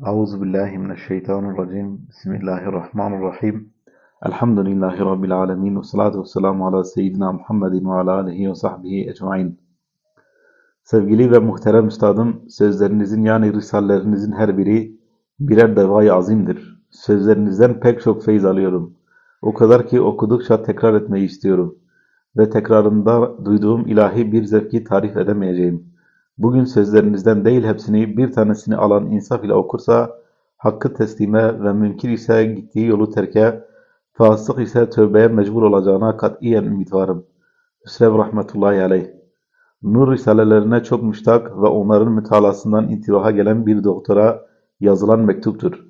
Euzu billahi mineşşeytanirracim. Bismillahirrahmanirrahim. Elhamdülillahi rabbil alamin ve salatu vesselamü ala seyyidina Muhammedin ve ala alihi ve sahbihi ecmaîn. Sevgili ve muhterem üstadım, sözlerinizin yani risalelerinizin her biri birer devayı azimdir. Sözlerinizden pek çok feyiz alıyorum. O kadar ki okudukça tekrar etmeyi istiyorum ve tekrarında duyduğum ilahi bir zevki tarif edemeyeceğim. Bugün sözlerinizden değil hepsini bir tanesini alan insaf ile okursa hakkı teslime ve mümkün ise gittiği yolu terke, fasık ise tövbeye mecbur olacağına katiyen ümit varım. Hüsrev rahmetullahi aleyh. Nur risalelerine çok müştak ve onların mütalasından intibaha gelen bir doktora yazılan mektuptur.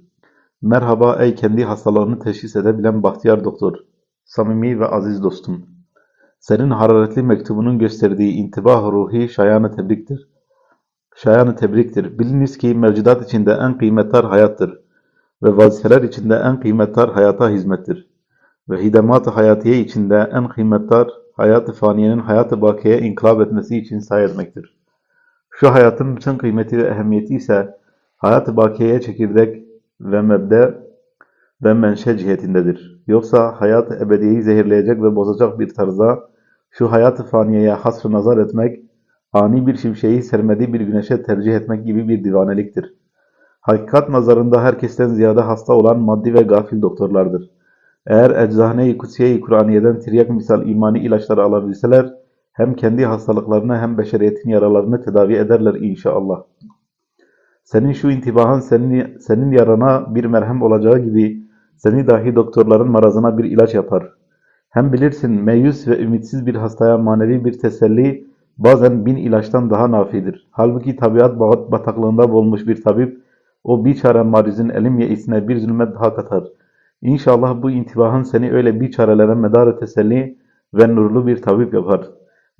Merhaba ey kendi hastalarını teşhis edebilen bahtiyar doktor. Samimi ve aziz dostum. Senin hararetli mektubunun gösterdiği intibah ruhi şayanı tebriktir. Şayanı tebriktir. Biliniz ki mevcudat içinde en kıymetli hayattır. Ve vazifeler içinde en kıymetli hayata hizmettir. Ve hidemat-ı hayatiye içinde en kıymetli hayat-ı faniyenin hayat-ı bakiyeye inkılap etmesi için sahi. Şu hayatın bütün kıymeti ve ehemmiyeti ise hayat-ı bakiyeye çekirdek ve mebde ve menşe cihetindedir. Yoksa hayat-ı ebediyeyi zehirleyecek ve bozacak bir tarzda şu hayat-ı faniyeye hasr nazar etmek, ani bir şimşeği sermediği bir güneşe tercih etmek gibi bir divaneliktir. Hakikat nazarında herkesten ziyade hasta olan maddi ve gafil doktorlardır. Eğer eczane-i kutsiye-i Kur'aniye'den tiryak misal imani ilaçları alabilseler, hem kendi hastalıklarını hem beşeriyetin yaralarını tedavi ederler inşallah. Senin şu intibahın senin, senin yarana bir merhem olacağı gibi, seni dahi doktorların marazına bir ilaç yapar. Hem bilirsin meyus ve ümitsiz bir hastaya manevi bir teselli bazen bin ilaçtan daha nafidir. Halbuki tabiat bataklığında bulmuş bir tabip o biçare marizin elim yeisine bir zulmet daha katar. İnşallah bu intibahın seni öyle biçarelere medar teselli ve nurlu bir tabip yapar.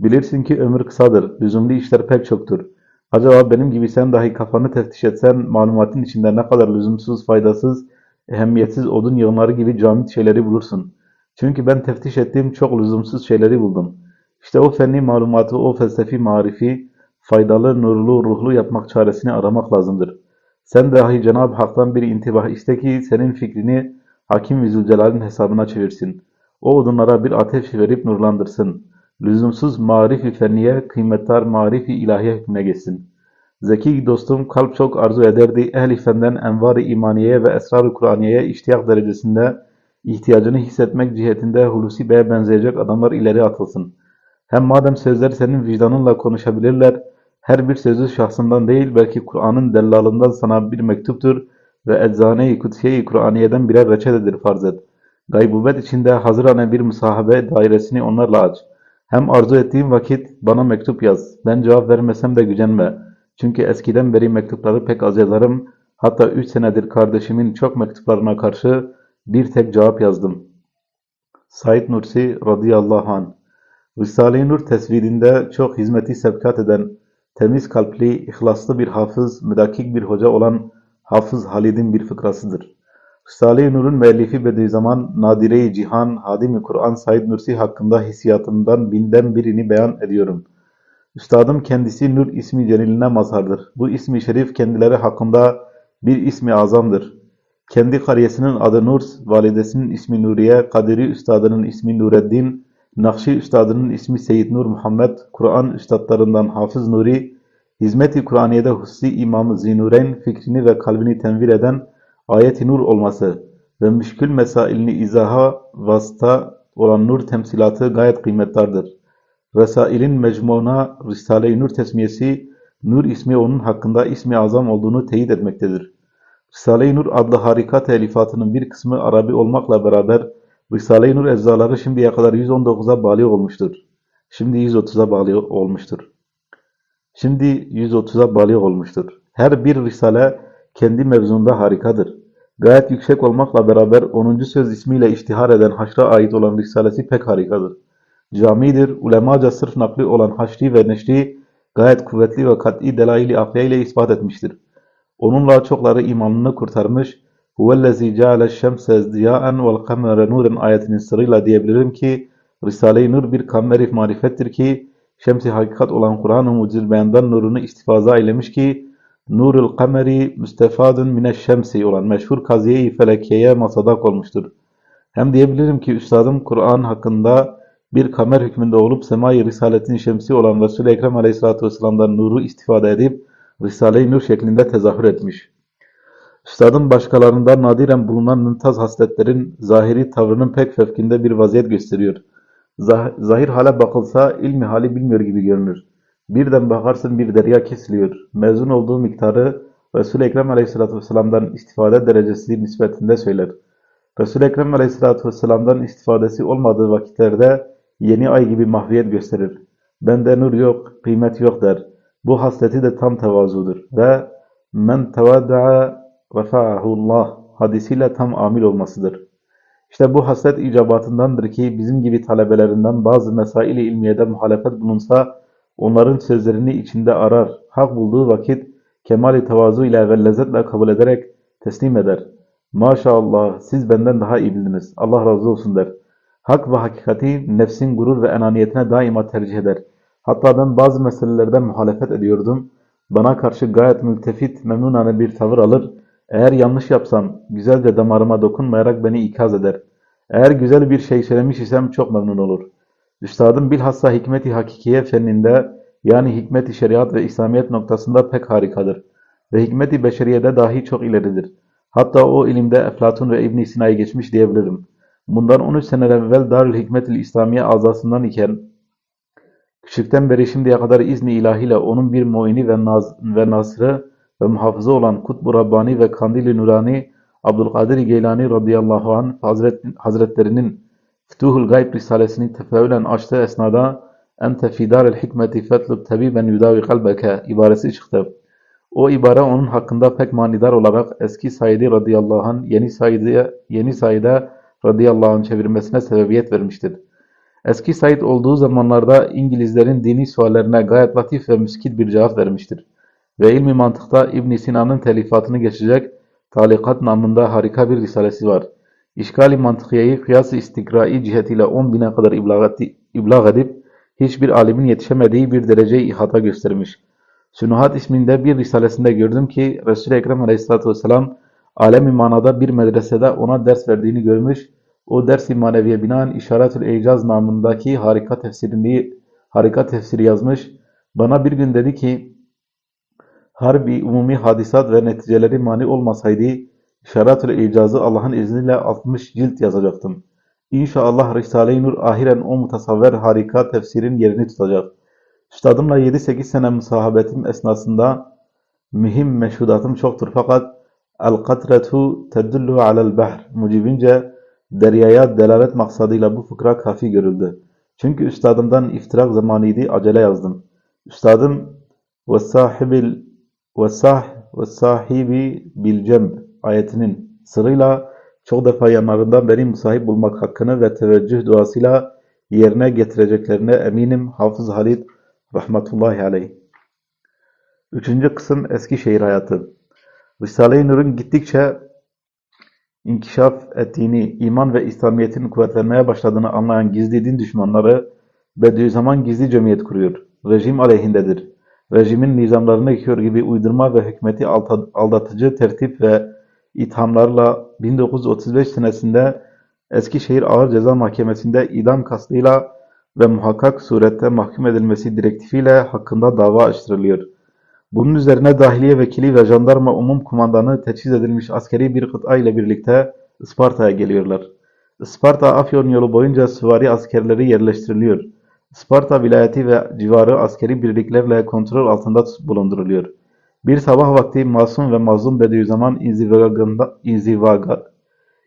Bilirsin ki ömür kısadır, lüzumlu işler pek çoktur. Acaba benim gibi sen dahi kafanı teftiş etsen malumatın içinde ne kadar lüzumsuz, faydasız, ehemmiyetsiz odun yığınları gibi camit şeyleri bulursun. Çünkü ben teftiş ettiğim çok lüzumsuz şeyleri buldum. İşte o fenni malumatı, o felsefi marifi, faydalı, nurlu, ruhlu yapmak çaresini aramak lazımdır. Sen dahi Cenab-ı Hak'tan bir intibah iste ki senin fikrini Hakim ve Zülcelal'in hesabına çevirsin. O odunlara bir ateş verip nurlandırsın. Lüzumsuz marif-i fenniye, kıymettar marif-i ilahiye hükmüne geçsin. Zeki dostum kalp çok arzu ederdi ehli fenden envar-ı imaniyeye ve esrar-ı Kur'aniye'ye iştiyak derecesinde ihtiyacını hissetmek cihetinde Hulusi Bey'e benzeyecek adamlar ileri atılsın. Hem madem sözler senin vicdanınla konuşabilirler, her bir sözü şahsından değil belki Kur'an'ın dellalından sana bir mektuptur ve eczane-i kutsiye-i Kur'aniye'den birer reçetedir farz et. Gaybubet içinde hazırane bir musahabe dairesini onlarla aç. Hem arzu ettiğim vakit bana mektup yaz. Ben cevap vermesem de gücenme. Çünkü eskiden beri mektupları pek az yazarım. Hatta üç senedir kardeşimin çok mektuplarına karşı bir tek cevap yazdım. Said Nursi radıyallahu anh Risale-i Nur tesvirinde çok hizmeti sevkat eden, temiz kalpli, ihlaslı bir hafız, müdakik bir hoca olan Hafız Halid'in bir fıkrasıdır. Risale-i Nur'un müellifi Bediüzzaman, Nadire-i Cihan, Hadim-i Kur'an Said Nursi hakkında hissiyatımdan binden birini beyan ediyorum. Üstadım kendisi Nur ismi celiline mazhardır. Bu ismi şerif kendileri hakkında bir ismi azamdır. Kendi kariyesinin adı Nur, validesinin ismi Nuriye, Kadiri üstadının ismi Nureddin, Nakşi üstadının ismi Seyyid Nur Muhammed, Kur'an üstadlarından Hafız Nuri, Hizmet-i Kur'aniye'de Hussi İmam Zinureyn fikrini ve kalbini tenvir eden ayet-i nur olması ve müşkül mesailini izaha vasıta olan nur temsilatı gayet kıymetlidir. Resailin mecmuuna Risale-i Nur tesmiyesi, Nur ismi onun hakkında ismi azam olduğunu teyit etmektedir. Risale-i Nur adlı harika telifatının bir kısmı Arabi olmakla beraber Risale-i Nur eczaları şimdiye kadar 119'a bağlı olmuştur. Şimdi 130'a bağlı olmuştur. Şimdi 130'a bağlı olmuştur. Her bir risale kendi mevzunda harikadır. Gayet yüksek olmakla beraber 10. söz ismiyle iştihar eden haşra ait olan risalesi pek harikadır. Camidir, ulemaca sırf nakli olan haşri ve neşri gayet kuvvetli ve kat'i delail-i akliye ile ispat etmiştir. Onunla çokları imanını kurtarmış, huvellezî ceale'ş-şemse ziyâen vel kamere nuren ayetinin sırrıyla diyebilirim ki, Risale-i Nur bir kameri marifettir ki, şemsi hakikat olan Kur'an-ı Mucizül Beyan'dan nurunu istifaza eylemiş ki, Nurul Kameri müstefadun mineşşemsi olan meşhur kaziye-i felekiyeye masadak olmuştur. Hem diyebilirim ki üstadım Kur'an hakkında bir kamer hükmünde olup semai risaletin şemsi olan Resul-i Ekrem Aleyhisselatü Vesselam'dan nuru istifade edip Risale-i Nur şeklinde tezahür etmiş. Üstadın başkalarından nadiren bulunan mümtaz hasletlerin zahiri tavrının pek fevkinde bir vaziyet gösteriyor. Zah- zahir hale bakılsa ilmi hali bilmiyor gibi görünür. Birden bakarsın bir derya kesiliyor. Mezun olduğu miktarı Resul-i Ekrem Aleyhisselatü Vesselam'dan istifade derecesi nispetinde söyler. Resul-i Ekrem Aleyhisselatü Vesselam'dan istifadesi olmadığı vakitlerde yeni ay gibi mahviyet gösterir. Bende nur yok, kıymet yok der. Bu hasleti de tam tevazudur ve men tevada'a refa'ahullah hadisiyle tam amil olmasıdır. İşte bu haslet icabatındandır ki bizim gibi talebelerinden bazı mesail-i ilmiyede muhalefet bulunsa onların sözlerini içinde arar, hak bulduğu vakit kemali tevazu ile ve lezzetle kabul ederek teslim eder. Maşallah siz benden daha iyi bildiniz. Allah razı olsun der. Hak ve hakikati nefsin gurur ve enaniyetine daima tercih eder. Hatta ben bazı meselelerde muhalefet ediyordum. Bana karşı gayet mültefit, memnunane bir tavır alır. Eğer yanlış yapsam güzelce damarıma dokunmayarak beni ikaz eder. Eğer güzel bir şey söylemiş isem çok memnun olur. Üstadım bilhassa hikmet-i hakikiye fenninde yani hikmet-i şeriat ve İslamiyet noktasında pek harikadır. Ve hikmet-i beşeriyede dahi çok ileridir. Hatta o ilimde Eflatun ve İbn Sina'yı geçmiş diyebilirim. Bundan 13 seneler evvel Darül Hikmet-i İslamiye azasından iken küçükten beri şimdiye kadar izni ilahiyle onun bir muini ve, naz ve nasırı ve muhafızı olan Kutbu Rabbani ve Kandil-i Nurani Abdülkadir Geylani radıyallahu anh Hazret, Hazretlerinin Fütuhul Gayb Risalesini tefeülen açtığı esnada Ente fidarel hikmeti fetlub tebiben yudavi kalbeke ibaresi çıktı. O ibare onun hakkında pek manidar olarak eski Said'i radıyallahu anh yeni Said'e yeni Said'e radıyallahu anh çevirmesine sebebiyet vermiştir. Eski Said olduğu zamanlarda İngilizlerin dini suallerine gayet latif ve müskit bir cevap vermiştir. Ve ilmi mantıkta İbn Sina'nın telifatını geçecek Talikat namında harika bir risalesi var. İşgali mantıkiyeyi kıyas-ı istikrai cihetiyle 10 bine kadar iblag edip hiçbir alimin yetişemediği bir derece ihata göstermiş. Sünuhat isminde bir risalesinde gördüm ki Resul-i Ekrem Aleyhisselatü Vesselam alemi manada bir medresede ona ders verdiğini görmüş. O ders-i maneviye binaen İşaretül Eycaz namındaki harika tefsirini harika tefsiri yazmış. Bana bir gün dedi ki harbi umumi hadisat ve neticeleri mani olmasaydı İşaretül İcazı Allah'ın izniyle 60 cilt yazacaktım. İnşallah Risale-i Nur ahiren o mutasavver harika tefsirin yerini tutacak. Üstadımla 7-8 sene musahabetim esnasında mühim meşhudatım çoktur fakat El-Katretu teddullu alel-behr mucibince deryaya delalet maksadıyla bu fıkra kafi görüldü. Çünkü üstadımdan iftirak zamanıydı acele yazdım. Üstadım ve sahibil ve sah ve sahibi bil cemb ayetinin sırıyla çok defa yanlarından beri musahip bulmak hakkını ve teveccüh duasıyla yerine getireceklerine eminim Hafız Halid rahmetullahi aleyh. Üçüncü kısım Eskişehir hayatı. Risale-i Nur'un gittikçe inkişaf ettiğini, iman ve İslamiyet'in kuvvetlenmeye başladığını anlayan gizli din düşmanları Bediüzzaman gizli cemiyet kuruyor. Rejim aleyhindedir. Rejimin nizamlarını yıkıyor gibi uydurma ve hükmeti aldatıcı tertip ve ithamlarla 1935 senesinde Eskişehir Ağır Ceza Mahkemesi'nde idam kastıyla ve muhakkak surette mahkum edilmesi direktifiyle hakkında dava açtırılıyor. Bunun üzerine dahiliye vekili ve jandarma umum kumandanı teçhiz edilmiş askeri bir kıta ile birlikte Isparta'ya geliyorlar. Isparta Afyon yolu boyunca süvari askerleri yerleştiriliyor. Isparta vilayeti ve civarı askeri birliklerle kontrol altında bulunduruluyor. Bir sabah vakti masum ve mazlum Bediüzzaman inzivaga,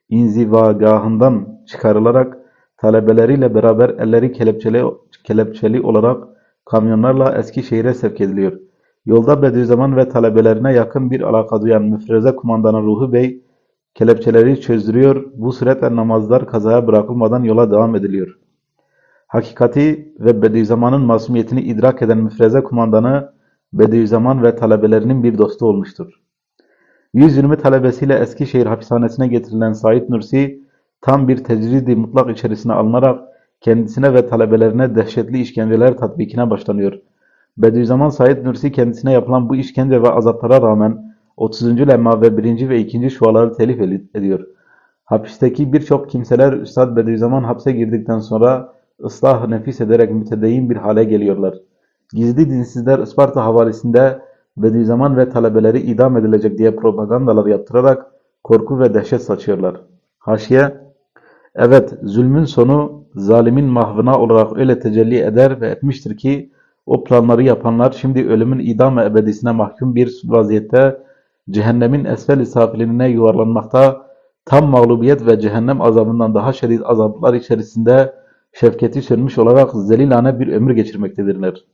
inzivagahından çıkarılarak talebeleriyle beraber elleri kelepçeli, kelepçeli olarak kamyonlarla Eskişehir'e sevk ediliyor. Yolda Bediüzzaman ve talebelerine yakın bir alaka duyan müfreze kumandanı Ruhu Bey kelepçeleri çözdürüyor. Bu suretle namazlar kazaya bırakılmadan yola devam ediliyor. Hakikati ve Bediüzzaman'ın masumiyetini idrak eden müfreze kumandanı Bediüzzaman ve talebelerinin bir dostu olmuştur. 120 talebesiyle Eskişehir hapishanesine getirilen Said Nursi tam bir tecridi mutlak içerisine alınarak kendisine ve talebelerine dehşetli işkenceler tatbikine başlanıyor. Bediüzzaman Said Nursi kendisine yapılan bu işkence ve azaplara rağmen 30. lemma ve 1. ve 2. şuaları telif ediyor. Hapisteki birçok kimseler Üstad Bediüzzaman hapse girdikten sonra ıslah nefis ederek mütedeyyin bir hale geliyorlar. Gizli dinsizler Isparta havalisinde Bediüzzaman ve talebeleri idam edilecek diye propagandalar yaptırarak korku ve dehşet saçıyorlar. Haşiye, evet zulmün sonu zalimin mahvına olarak öyle tecelli eder ve etmiştir ki o planları yapanlar şimdi ölümün idam ve ebedisine mahkum bir vaziyette cehennemin esfel-i safilinine yuvarlanmakta tam mağlubiyet ve cehennem azabından daha şiddet azaplar içerisinde şefketi sönmüş olarak zelilane bir ömür geçirmektedirler.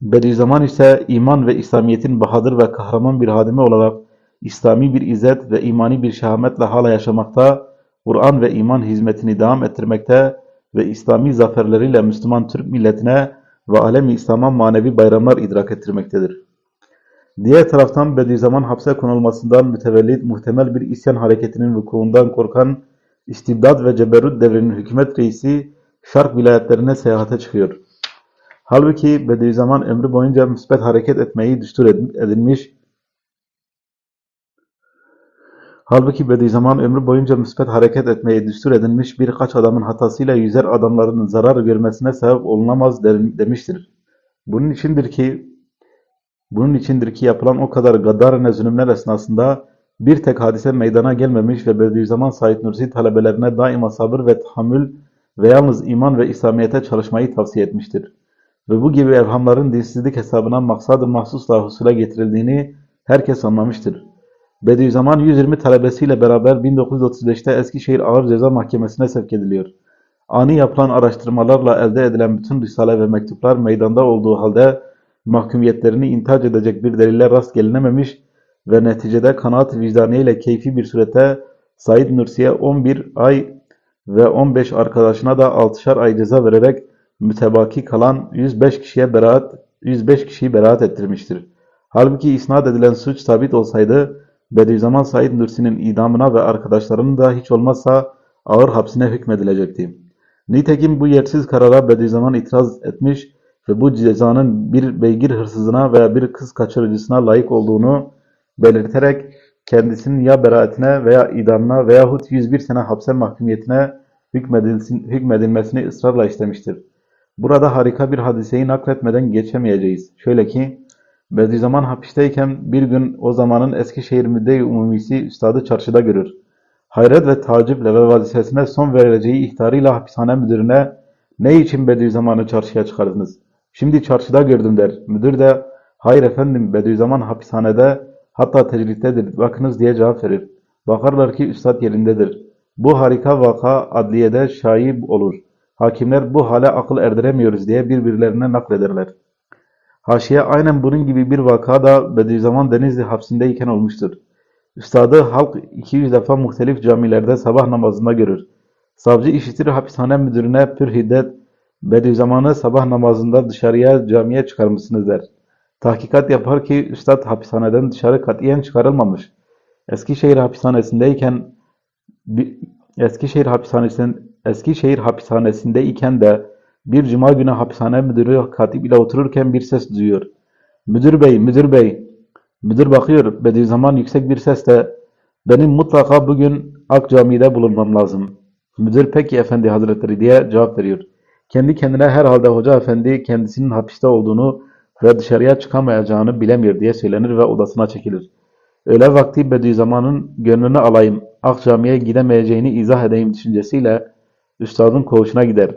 Bediüzzaman ise iman ve İslamiyet'in bahadır ve kahraman bir hadimi olarak İslami bir izzet ve imani bir şehametle hala yaşamakta, Kur'an ve iman hizmetini devam ettirmekte ve İslami zaferleriyle Müslüman Türk milletine ve alemi İslam'a manevi bayramlar idrak ettirmektedir. Diğer taraftan Bediüzzaman hapse konulmasından mütevellit muhtemel bir isyan hareketinin vukuundan korkan istibdad ve ceberrut devrinin hükümet reisi Şark vilayetlerine seyahate çıkıyor. Halbuki Bediüzzaman ömrü boyunca müsbet hareket etmeyi düstur edinmiş, Halbuki Bediüzzaman ömrü boyunca müsbet hareket etmeyi düstur edinmiş birkaç adamın hatasıyla yüzer adamların zarar görmesine sebep olunamaz demiştir. Bunun içindir ki bunun içindir ki yapılan o kadar gaddarane zulümler esnasında bir tek hadise meydana gelmemiş ve Bediüzzaman Said Nursi talebelerine daima sabır ve tahammül ve yalnız iman ve İslamiyet'e çalışmayı tavsiye etmiştir. Ve bu gibi evhamların dinsizlik hesabına maksadı mahsusla husula getirildiğini herkes anlamıştır. Bediüzzaman 120 talebesiyle beraber 1935'te Eskişehir Ağır Ceza Mahkemesi'ne sevk ediliyor. Ani yapılan araştırmalarla elde edilen bütün risale ve mektuplar meydanda olduğu halde mahkumiyetlerini intihac edecek bir delille rast gelinememiş ve neticede kanaat vicdaniye ile keyfi bir surette Said Nursi'ye 11 ay ve 15 arkadaşına da 6'şar ay ceza vererek mütebaki kalan 105 kişiye beraat 105 kişiyi beraat ettirmiştir. Halbuki isnat edilen suç sabit olsaydı Bediüzzaman Said Nursi'nin idamına ve arkadaşlarının da hiç olmazsa ağır hapsine hükmedilecekti. Nitekim bu yersiz karara Bediüzzaman itiraz etmiş ve bu cezanın bir beygir hırsızına veya bir kız kaçırıcısına layık olduğunu belirterek kendisinin ya beraatine veya idamına veyahut 101 sene hapse mahkumiyetine hükmedilmesini ısrarla istemiştir. Burada harika bir hadiseyi nakletmeden geçemeyeceğiz. Şöyle ki, Bediüzzaman hapisteyken bir gün o zamanın Eskişehir Müdde-i Umumisi Üstadı çarşıda görür. Hayret ve taciple ve vazifesine son verileceği ihtarıyla hapishane müdürüne ne için Bediüzzaman'ı çarşıya çıkardınız? Şimdi çarşıda gördüm der. Müdür de hayır efendim Bediüzzaman hapishanede hatta tecrittedir bakınız diye cevap verir. Bakarlar ki üstad yerindedir. Bu harika vaka adliyede şaib olur. Hakimler bu hale akıl erdiremiyoruz diye birbirlerine naklederler. Haşiye aynen bunun gibi bir vaka da Bediüzzaman Denizli hapsindeyken olmuştur. Üstadı halk 200 defa muhtelif camilerde sabah namazında görür. Savcı işitir hapishane müdürüne pür hiddet, Bediüzzaman'ı sabah namazında dışarıya camiye çıkarmışsınız der. Tahkikat yapar ki üstad hapishaneden dışarı katiyen çıkarılmamış. Eskişehir hapishanesindeyken Eskişehir hapishanesinde Eskişehir hapishanesindeyken de bir cuma günü hapishane müdürü katip ile otururken bir ses duyuyor. Müdür bey, müdür bey. Müdür bakıyor. Bediüzzaman yüksek bir sesle benim mutlaka bugün Ak Camii'de bulunmam lazım. Müdür peki efendi hazretleri diye cevap veriyor. Kendi kendine herhalde hoca efendi kendisinin hapiste olduğunu ve dışarıya çıkamayacağını bilemiyor diye söylenir ve odasına çekilir. Öyle vakti Bediüzzaman'ın gönlünü alayım, Ak Camii'ye gidemeyeceğini izah edeyim düşüncesiyle üstadın koğuşuna gider.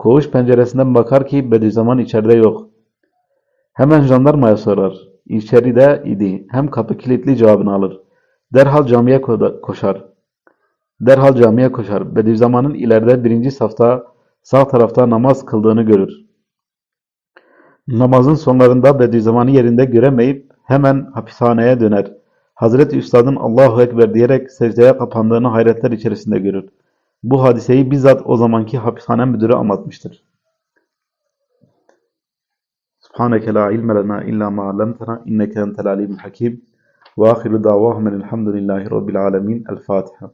Koğuş penceresinden bakar ki Bediüzzaman içeride yok. Hemen jandarmaya sorar. İçeride idi. Hem kapı kilitli cevabını alır. Derhal camiye koşar. Derhal camiye koşar. Bediüzzaman'ın ileride birinci safta sağ tarafta namaz kıldığını görür. Namazın sonlarında Bediüzzaman'ı yerinde göremeyip hemen hapishaneye döner. Hazreti Üstad'ın Allahu Ekber diyerek secdeye kapandığını hayretler içerisinde görür. Bu hadiseyi bizzat o zamanki hapishane müdürü anlatmıştır. Subhaneke la ilme lena illa ma allamtena inneke entel alimul hakim. Ve ahiru davahum elhamdülillahi rabbil alemin. El Fatiha.